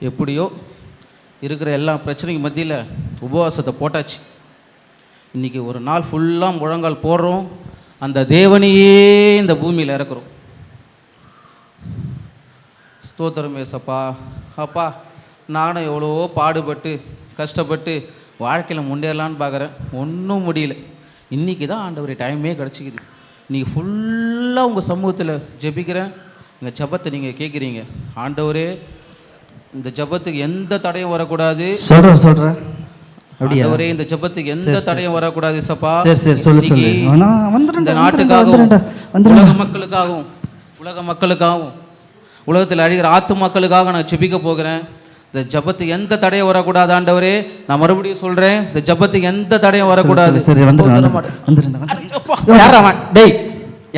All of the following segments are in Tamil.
எப்படியோ இருக்கிற எல்லா பிரச்சனைக்கு மத்தியில் உபவாசத்தை போட்டாச்சு. இன்றைக்கி ஒரு நாள் ஃபுல்லாக முழங்கால் போடுறோம். அந்த தேவனையே இந்த பூமியில் இறக்குறோம். ஸ்தோத்திரம் ஏசப்பா. அப்பா நானும் எவ்வளவோ பாடுபட்டு கஷ்டப்பட்டு வாழ்க்கையில் முன்னேறலான்னு பார்க்குறேன் ஒன்றும் முடியல. இன்றைக்கி தான் ஆண்டவர் டைமே கிடச்சிக்குது. இன்றைக்கி ஃபுல்லாக உங்கள் சமூகத்தில் ஜெபிக்கிறேன். எங்கள் ஜெபத்தை நீங்கள் கேட்குறீங்க ஆண்டவரே இந்த ஜெபத்துக்கு எந்த தடையும் வரக்கூடாது. சொல்ற சொல்ற அப்படியா? இந்த ஜெபத்துக்கு எந்த தடையும் வரக்கூடாது சப்பா. சரி சரி சொல்லு சொல்லு. இந்த நாட்டுக்காகவும். உலக மக்களுக்காகவும் உலக மக்களுக்காகவும் உலகத்தில் அழிகிற ஆத்து மக்களுக்காக நான் ஜெபிக்க போகிறேன். இந்த ஜபத்துக்கு எந்த தடையும் வரக்கூடாது ஆண்டவரே. நான் மறுபடியும் சொல்றேன் இந்த ஜபத்துக்கு எந்த தடையும் வரக்கூடாது. சரி, வந்துடுறேன்? டேய்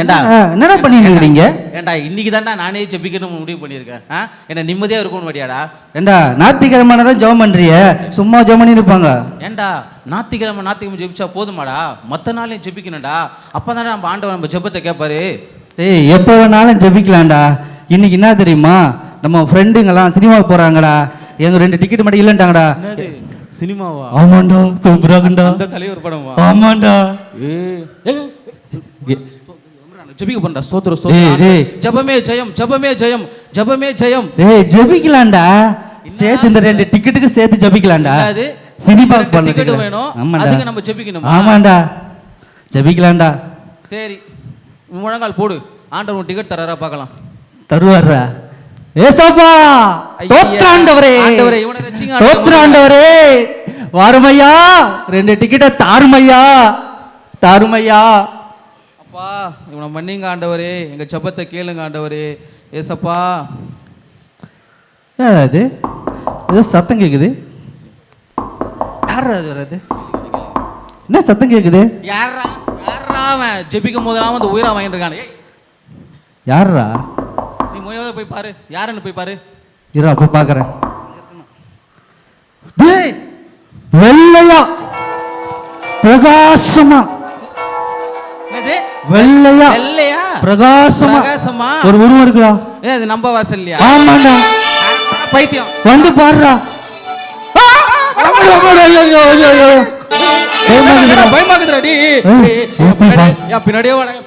ஏண்டா? என்னடா பண்ணிட்டு இருக்கிறீங்க ஏண்டா இன்னைக்கு தான்டா நானே ஜெபிக்கணும்னு முடிவு பண்ணியிருக்கேன். ஆ? என்ன நிம்மதியாக இருக்கணும் வடியாடா. ஏண்டா ஞாயிற்றுக்கிழமை தான் ஜெபம் பண்றிய? சும்மா ஜெபம் பண்ணி இருப்பாங்க. ஏண்டா ஞாத்திக்கிழமை ஞாத்திக்கிழமை ஜெபிச்சா போதுமாடா? மற்ற நாளையும் ஜெபிக்கணும்டா. அப்போ தானே நம்ம ஆண்டவர் நம்ம ஜெபத்தை கேட்பாரு ஏய் எப்போ வேணாலும் ஜெபிக்கலாம்டா. இன்னைக்கு என்ன தெரியுமா? நம்ம ஃப்ரெண்டுங்கெல்லாம் சினிமாவுக்கு போறாங்கடா. எங்க ரெண்டு டிக்கெட் மட்டும் இல்லைன்ட்டாங்கடா. சினிமாவா? ஆமாண்டா சூப்பராகண்டா அந்த தலைவர் படமா? ஆமாண்டா. ஜெபிக்க பண்ணா ஸ்தோத்திர டேய். ஜெபமே ஜெயம் ஜெபமே ஜெயம் ஜெபமே ஜெயம். ஏய் ஜெபிக்கலாம்டா. சேர்த்து இந்த ரெண்டு டிக்கெட்டுக்கு சேர்த்து ஜெபிக்கலாம்டா. பண்ண ticket ticket. வேணும், அதுக்கு நம்ம ஜெபிக்கணுமா? ஆமாண்டா ஜெபிக்கலாம்டா. சரி. முழங்கால் போடு. ஆண்டவர் டிக்கெட் தராரா பார்க்கலாம். தருவாரா ஏசப்பா தோற்றாண்டவரே. ஆண்டவரே, இவனை ரட்சிங்க. தோற்றாண்டவரே. வாருமையா. ரெண்டு டிக்கெட்டை தாருமையா. தாருமையா. அப்பா இவனை மன்னிங்க ஆண்டவரே. எங்க ஜெபத்தை கேளுங்க ஆண்டவரே. ஏசப்பா. இது? ஏதோ சத்தம் கேக்குது. யாரா அது வராது என்ன சத்தம் கேக்குது? யாரா யாரா அவன்? ஜெபிக்கும் போதெல்லாம் வந்து உயிரா வாங்கிட்டு இருக்கானே யாரா நீ முயல போய் பாரு. யாருன்னு போய் பாரு. இரு அப்ப பாக்குறேன். டேய் வெள்ளையா? பிரகாசமா? வெள்ளையா? வெள்ளையா? பிரகாசமா? பிரகாசமா? ஒரு உருவம் இருக்குடா. ஏ அது நம்ப வாசல் இல்லையா? ஆமாண்டா. பைத்தியம். வந்து பாருடா. ஆமாடா, ஆமாடா,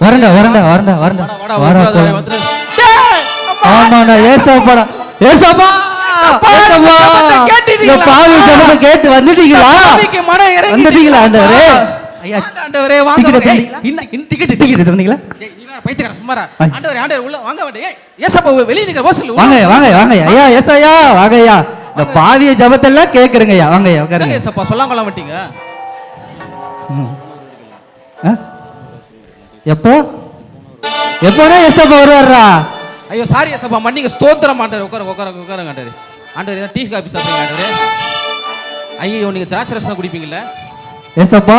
வரண்டா வரண்டா வரண்டா வரண்டா. வந்துரு ஆமாடா ஏசாப்பாடா. ஏசாப்பா! கேட்டு வந்துட்டீங்களா? வந்துட்டீங்களா ஆண்டவரே? ஐயா. ஆண்டவரே வாங்க டிக்கெட் வாங்க. ஏய், எடுத்தீங்களா? இன்ன இன்ன டிக்கெட் டிக்கெட் வேற பைத்தியக்காரன் சும்மாரா. ஆண்டவரே ஆண்டவரே உள்ள வாங்க ஏய் ஏசப்பா வெளிய நிக்கிற வாசல் வாங்க. வாங்க வாங்க ஐயா ஏசாயா வாங்க ஐயா இந்த பாவிய ஜபத்தெல்லாம் கேக்குறேங்க ஐயா வாங்க ஐயா உட்காருங்க ஏசப்பா சொல்லாம கொள்ள மாட்டீங்க? எப்போ? எப்போனா ஏசப்பா வருவாரா ஐயோ சாரி ஏசப்பா மன்னிங்க. ஸ்தோத்திரம் ஆண்டவரே. உட்கார உட்கார உட்காருங்க ஆண்டவரே. ஆண்டவரே ஏதாவது டீ காபி சாப்பிடுங்க ஆண்டவரே. ஐயோ நீங்க திராட்சை ரசம் குடிப்பீங்கல்ல? ஏசப்பா?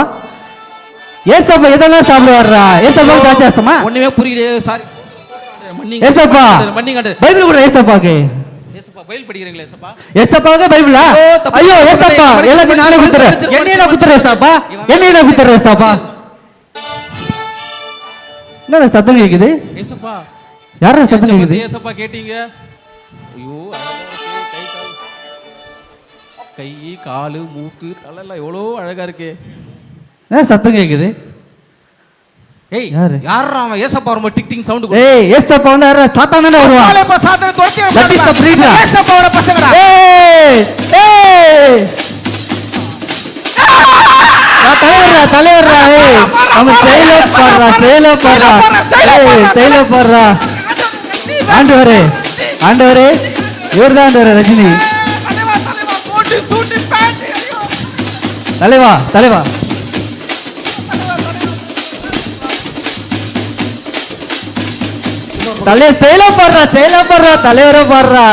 ஏசப்பா எதெல்லாம் சாப்பிடுவாரா ஏசப்பா தாச்சாசமா ஒண்ணுமே புரியலையே சாரி ஏசப்பா மன்னிங்க பைபிள் கூட ஏசப்பாக்கு. ஏசப்பா பைபிள் படிக்கிறீங்களா ஏசப்பா? ஏசப்பாவே பைபிளா? ஐயோ, ஏசப்பா எல்லாத்தையும் நானே குத்துறேன் படிச்சு, என்னைய நான் படிச்சு, குத்துறேன் ஏசப்பா என்னைய நான் குத்துறேன் ஏசப்பா? என்ன சத்தம் கேக்குது? ஏசப்பா. யாரா சத்தம் கேக்குது? ஏசப்பா கேட்டீங்க? ஐயோ கை காலு மூக்கு தலைலாம் எவ்வளோ அழகா இருக்கே. என்ன சத்தம் கேக்குது ஏய் யாரு? யாரா அவன் ஏசப்பா ரொம்ப டிக் டிங் சவுண்ட் ஏய் ஏசப்பா வந்து யாரா சாத்தானே வருவான் காலைப்பா சாத்தனை துரத்தி That is the breed, டா. ஏசப்பாவோட பசங்கடா ஏய் ஏய் நான் தலைவர்ரா தலைவர்ரா ஏய் நம்ம ஸ்டைல பாடுறா ஸ்டைல பாடுறா ஏய் ஸ்டைல பாடுறா ஆண்டவரே ஆண்டவரே இவர்தான் ஆண்டவரே ரஜினி தலைவா தலைவா தலைவா தலை ஸ்டைல பாடுறா ஸ்டைல பாடுறா தலைவரை பாடுறா.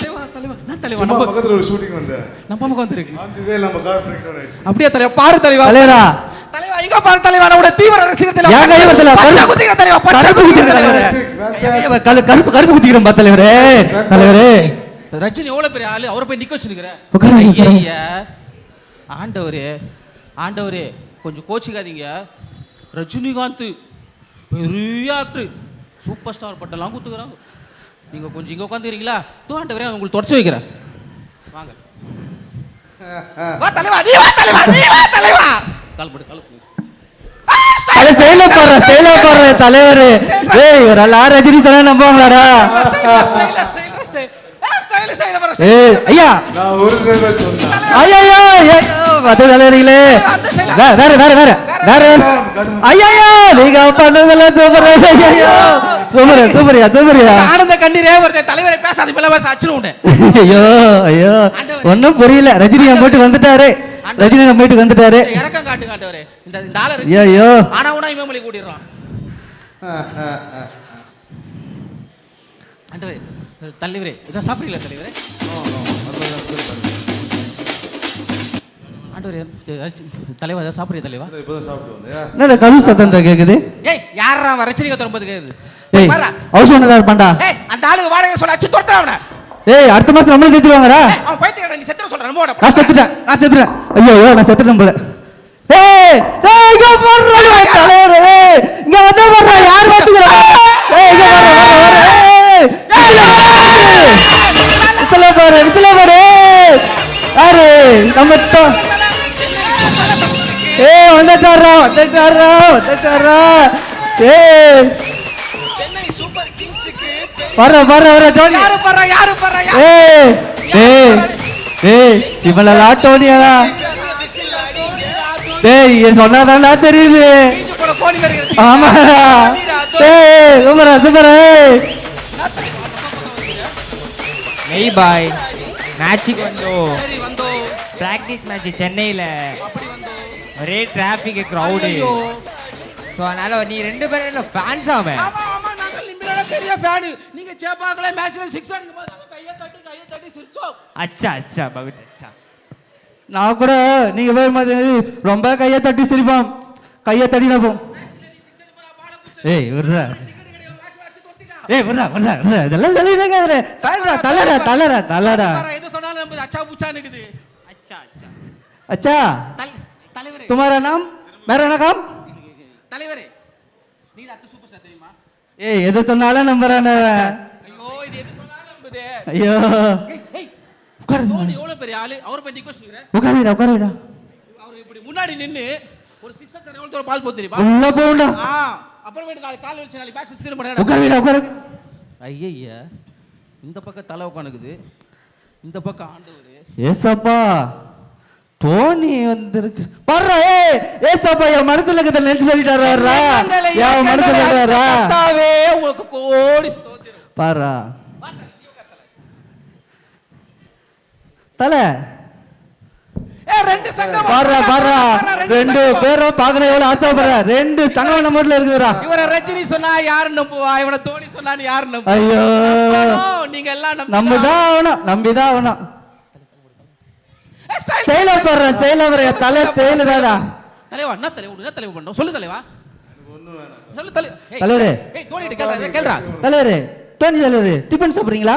தலைவா தலைவா. நான் தலைவா? சும்மா பக்கத்துல ஒரு ஷூட்டிங் வந்தேன். நம்ம பக்கம் வந்திருக்கு. அந்த இதே நம்ம கார் பிரேக் டவுன் ஆயிடுச்சு. அப்படியே தலைவா பாரு தலைவா. தலைவரா. தலைவா இங்க பாரு தலைவா. தீவிர ரசிகர் தலைவா. வரல பச்சை குத்திக்கிற தலைவா பச்சை கருப்பு குத்திக்கிற கருப்பு பா தலைவரே. தலைவரே. ரஜினி எவ்வளவு பெரிய ஆளு? அவரை போய் நிக்க வச்சுருக்கிற? உட்காருங்க, உட்காருங்க. ஐயா ஆண்டவரே. ஆண்டவரே. கொஞ்சம் கோச்சிக்காதீங்க. ரஜினிகாந்த் பெரிய ஆக்டர் சூப்பர் ஸ்டார் பட்டெல்லாம் குத்துக்கிறாங்க. நீங்கள் கொஞ்சம் இங்கே உட்காந்துக்கிறீங்களா? தோண்டவரே உங்களுக்கு தொடச்சி வைக்கிறேன். வாங்க. வா தலைவா நீ வா தலைவா நீ வா தலைவா. கால் போடு கால் போடு. அட ஸ்டைல போடுற ஸ்டைல போடுற தலைவர். ஏய் ஒரு ஆளா ரஜினி சொன்னா நம்புவாங்களாடா ஏய் ஐயா. நான் ஒரு தடவை சொன்னேன். ஐயோ ஐயோ மத்த தலைவர்களே வே- வேற வேற வேற வேற ஐயோ நீங்க பண்ணதெல்லாம் சூப்பர் ஐயோ சூப்பர் சூப்பரியா சூப்பரியா ஆனந்த கண்ணீரே ஒருத்தன் தலைவரை பேசாத மேல பேச அச்சுருவேன் ஐயோ ஐயோ ஒன்றும் புரியல ரஜினி நம்ம வீட்டுக்கு வந்துட்டாரு ரஜினி நம்ம வீட்டுக்கு வந்துட்டாரு இறக்கம் காட்டு காட்டுவரே இந்த இந்த ஆளை ஐயோ ஐயோ ஆனா உனா இவன் மொழி கூட்டிடுறான் ஆண்டவரே தலைவரே இதான் சாப்பிடுறீங்களா தலைவரே ஆண்டவரே தலைவா இதான் சாப்பிடுறீங்க தலைவா? இப்போதான் சாப்பிட்டு வந்தேன். என்னடா கவி சத்தம் கேக்குது? ஏய் யாரா அவன் ரச்சனிக்க தரும்போது கேக்குது? ஏய் ஹவுஸ் ஓனர் இருப்பான்டா ஏய் அந்த ஆளுக்கு வாடகை சொல்ல அச்சு துரத்துறா அவனை. ஏய் அடுத்த மாசம் நம்மளும் தேத்துவாங்கடா அவன் பைத்தியக்காரன் நீ செத்துற சொல்ற நம்ம நான் செத்துட்டேன் நான் செத்துட்டேன். ஐயோ ஐயோ நான் செத்துட்டேன் போல. ஏய் ஏய் இங்க தலைவர். ஏய் இங்க வந்து யார் பாத்துக்கிறா ஏய் இங்க ஏய் பாரு வித்தல பாரு யாரு? நம்ம வந்துட்டாரா வந்துட்டாரா வந்துட்டாரா. ஏய். வர வர வர டோனி. யாரு பண்றா யாரு பண்றா யாரு ஏய் ஏய் இவளெல்லாம் டோனியாடா டேய் சொன்னாதான்டா தெரியுது. ஆமாடா. ஏய் சூப்பரா சூப்பரா நெய் பாய். மேட்சுக்கு வந்தோம். ப்ராக்டிஸ் மேட்ச் சென்னையில். ஒரே டிராஃபிக் கிரவுட் சோ அதனால நீ ரெண்டு பேரும் என்ன ஃபேன்ஸ் ஆமே ஆமா ஆமா நாங்க லிம்பிலோட பெரிய ஃபேன் நீங்க சேப்பாக்கல மேட்ச்ல சிக்ஸ் அடிக்கும் போது கையை தட்டி கையை தட்டி சிரிச்சோம். அச்சா அச்சா பகத் அச்சா. நான் கூட நீங்க போய் மாதிரி ரொம்ப கையை தட்டி சிரிப்போம். கையை தட்டி நப்போம் ஏய் விடுறா. ஏய் விடுறா விடுறா விடுறா. இதெல்லாம் சொல்லிடுங்க அவரு தள்ளடா தள்ளடா தள்ளடா தள்ளடா. எது சொன்னாலும் அச்சா புச்சா நிக்குது. அச்சா அச்சா. அச்சா. तुम्हारा नाम मेरा नाम தலைவரே நீங்க அத்த சூப்பர் ஸ்டார் தெரியுமா ஏய் எது சொன்னாலும் நம்புறானே ஐயோ இது எது சொன்னாலும் நம்புது ஐயோ ஏய், ஏய் உட்காரு தோனி எவ்வளவு பெரிய ஆளு அவர் போய் நிக்க சொல்லுங்க உட்காருடா உட்காருடா அவர் இப்படி முன்னாடி நின்னு ஒரு சிக்ஸ் அடிச்சா எவ்வளவு தூரம் பால் போத்து தெரியுமா உள்ள போடா ஆ அப்புறமேட்டு நாளைக்கு கால் வச்சு நாளைக்கு பேக் சிக்ஸ் பண்ண உட்காருடா உட்காரு ஐயய்யா இந்த பக்கம் தலை உட்காந்துக்குது இந்த பக்கம் ஆண்டவர் ஏசப்பா தோனி வந்திருக்கு. ஏய் ஏசப்பா என் மனசுல இருக்கிறத நினைச்சு சொல்லிட்டாரா என் மனசுல கர்த்தாவே, உங்களுக்கு கோடி பாரா தலை. ஏ ரெண்டு சங்கம் பாருடா பாருடா. ரெண்டு பேரும் பார்க்கணும் எவ்வளவு ஆசைப்படுற. ரெண்டு தங்கம் நம்பர்ல இருக்குதுடா. இவரை ரஜினி சொன்னா யாரு நம்புவா? இவனை தோனி சொன்னா யாரு நம்புவா? ஐயோ. நீங்க எல்லாம் நம்பிதான் ஆகணும் நம்பிதான் ஆகணும். செயல போடுற செயல போடுற தலை செயல தாடா. தலைவா என்ன தலைவா என்ன தலைவா பண்ணோம்? சொல்லு தலைவா. சொல்லு தலை ஏய், தலைவரே. ஏய் தோனிட்ட கேள்றா இதை கேள்றா. தலைவரே டோனி தலைவரே டிஃபன் சாப்பிடுறீங்களா?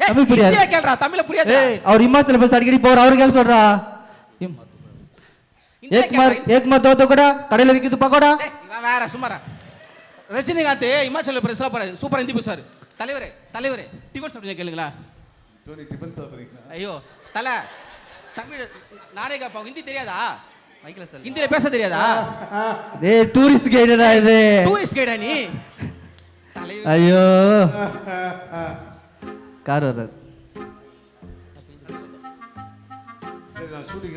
தமிழ் புரியாது கேள்றா தமிழ்ல புரியாது? அவர் இமாச்சல பஸ் அடிக்கடி போற அவருக்காக சொல்றா. ஏக்மார் ஏக்மார் தோத்த கூட கடையில விக்குது பக்கோடா. வேற சும்மாரா ரஜினிகாந்த் இமாச்சல பிரதேசல போறாரு சூப்பர் ஹிந்தி பேசுவாரு. தலைவரே தலைவரே டிஃபன் சாப்பிடுங்க கேளுங்களா? சாப்பிட்றீங்களா? ஐயோ தலை தமிழ் நானே கேப்பா ஹிந்தி தெரியாதா? ஹிந்தியில பேச தெரியாதா? டேய் டூரிஸ்ட் கைடடா இது? டூரிஸ்ட் கைடா நீ? தலைவர். ஐயோ. கார் வர்றது. சரி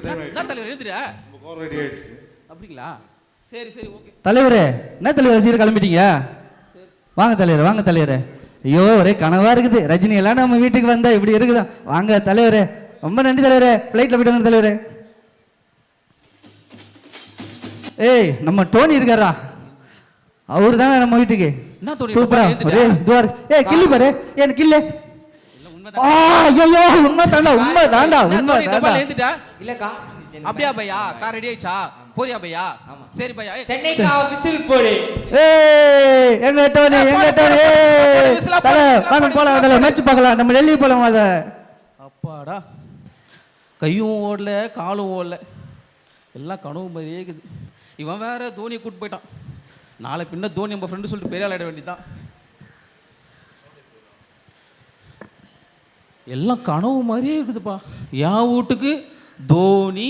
அப்படிங்களா? சரி சரி ஓகே தலைவரே என்ன தலைவர் சீர கிளம்பிட்டீங்க? வாங்க தலைவரே வாங்க தலைவரே. ஐயோ ஒரே கனவா இருக்குது. ரஜினி எல்லாம் நம்ம வீட்டுக்கு வந்தா இப்படி இருக்குதா? வாங்க தலைவரே. ரொம்ப நன்றி தலைவரே. ஃப்ளைட்ல போயிட்டு வந்த தலைவரே. ஏய் நம்ம டோனி இருக்காரா? அவரு தானே நம்ம வீட்டுக்கு. என்ன தோனி, சூப்பரா ஒரே இதுவா இருக்கு. ஏய் கில்லி பாரு. ஏன் கில்லு. ஆ ஐயோ உண்மை தாண்டா உண்மை தாண்டா உண்மை தாண்டா இல்லக்கா அப்படியா பையா. கார் ரெடி ஆயிடுச்சா? போறியா பையா? சரி பையா. சென்னைக்கா விசில் போடு. ஏய் எங்க டோனி எங்க டோனி? தல வாங்க போலாம் மேட்ச் பார்க்கலாம். நம்ம டெல்லி போலாம் அத? அப்பாடா. கையும் ஓடல காலும் ஓடல. எல்லாம் கனவு மாதிரியே இருக்குது. இவன் வேற தோனியை கூட்டு போயிட்டான். நாளை பின்ன தோனி நம்ம ஃப்ரெண்டு சொல்லிட்டு பெரிய வேண்டியதான் எல்லாம் கனவு மாதிரியே இருக்குதுப்பா. என் வீட்டுக்கு தோனி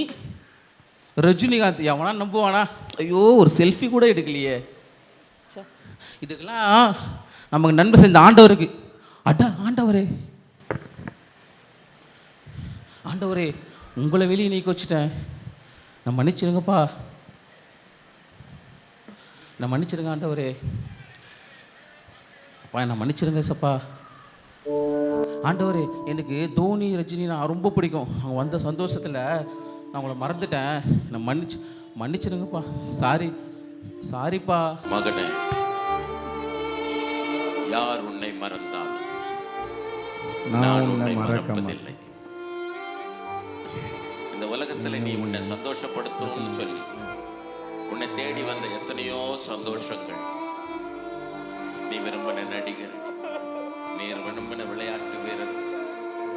ரஜினிகாந்த். எவனா நம்புவானா? ஐயோ ஒரு செல்ஃபி கூட எடுக்கலையே. இதுக்கெல்லாம் நமக்கு நன்மை செஞ்ச ஆண்டவருக்கு. அட ஆண்டவரே. ஆண்டவரே உங்களை வெளியே நீக்க வச்சுட்டேன். நான் மன்னிச்சிருங்கப்பா நான் மன்னிச்சிருங்க ஆண்டவரே. அப்பா நான் மன்னிச்சிருங்க சப்பா ஆண்டவரே எனக்கு தோனி ரஜினி நான் ரொம்ப பிடிக்கும். அவங்க வந்த சந்தோஷத்தில் நான் உங்களை மறந்துட்டேன். நான் மன்னிச்சு மன்னிச்சிருங்கப்பா சாரி சாரிப்பா மகனே யார் உன்னை மறந்தால் நான் உன்னை மறப்பதில்லை. இந்த உலகத்துல நீ உன்னை சந்தோஷப்படுத்தணும்னு சொல்லி. உன்னை தேடி வந்த எத்தனையோ சந்தோஷங்கள். நீ விரும்பின நடிகர் நீ விரும்பின விளையாட்டு வீரர்.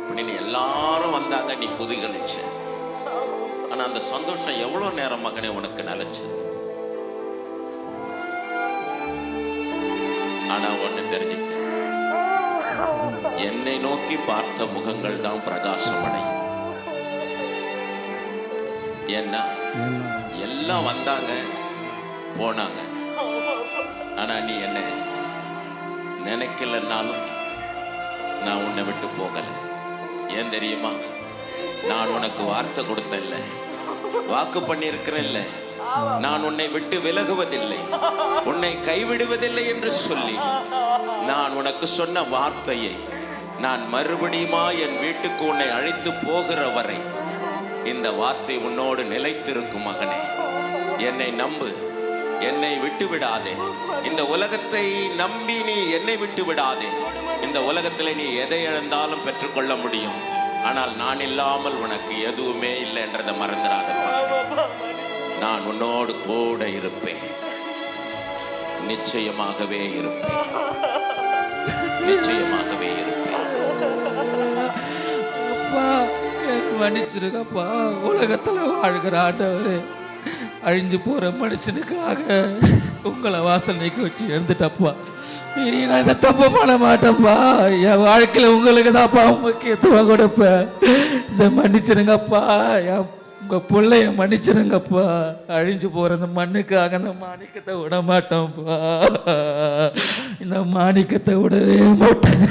அப்படின்னு நீ எல்லாரும் வந்தாங்க நீ புதுகலிச்ச ஆனா அந்த சந்தோஷம் எவ்வளவு நேரம் மகனே உனக்கு நிலைச்சது? ஆனா ஒண்ணு தெரிஞ்சுக்க. என்னை நோக்கி பார்த்த முகங்கள் தான் பிரகாசம் அடையும் ஏன்னா எல்லாம் வந்தாங்க போனாங்க. ஆனா நீ என்ன நினைக்கலன்னாலும் நான் உன்னை விட்டு போகல. ஏன் தெரியுமா? நான் உனக்கு வார்த்தை கொடுத்தேன்ல வாக்கு பண்ணியிருக்கிறேன்ல நான் உன்னை விட்டு விலகுவதில்லை உன்னை கைவிடுவதில்லை என்று சொல்லி நான் உனக்கு சொன்ன வார்த்தையை நான் மறுபடியுமா என் வீட்டுக்கு உன்னை அழைத்து போகிற வரை இந்த வார்த்தை உன்னோடு நிலைத்திருக்கும் மகனே. என்னை நம்பு என்னை விட்டு விடாதே இந்த உலகத்தை நம்பி நீ என்னை விட்டு விடாதே இந்த உலகத்தில் நீ எதை இழந்தாலும் பெற்றுக்கொள்ள முடியும். ஆனால் நான் இல்லாமல் உனக்கு எதுவுமே இல்லை என்றதை மறந்துடாத. நான் உன்னோடு கூட இருப்பேன். நிச்சயமாகவே இருப்பேன். நிச்சயமாகவே இருப்பேன். மன்னிச்சிருக்கப்பா உலகத்தில் வாழ்கிற ஆண்டவரே அழிஞ்சு போகிற மனுஷனுக்காக உங்களை வாசல் நீக்கி வச்சு எழுந்துட்டப்பா. இனி நான் இதை தப்பு பண்ண மாட்டேன்ப்பா. என் வாழ்க்கையில் உங்களுக்கு தான்ப்பா முக்கியத்துவம் கொடுப்பேன். இந்த மன்னிச்சிருங்கப்பா. என் உங்கள் பிள்ளைய மன்னிச்சிருங்கப்பா. அழிஞ்சு போகிற இந்த மண்ணுக்காக இந்த மாணிக்கத்தை விட மாட்டோம்ப்பா. இந்த மாணிக்கத்தை விடவே மாட்டேன்.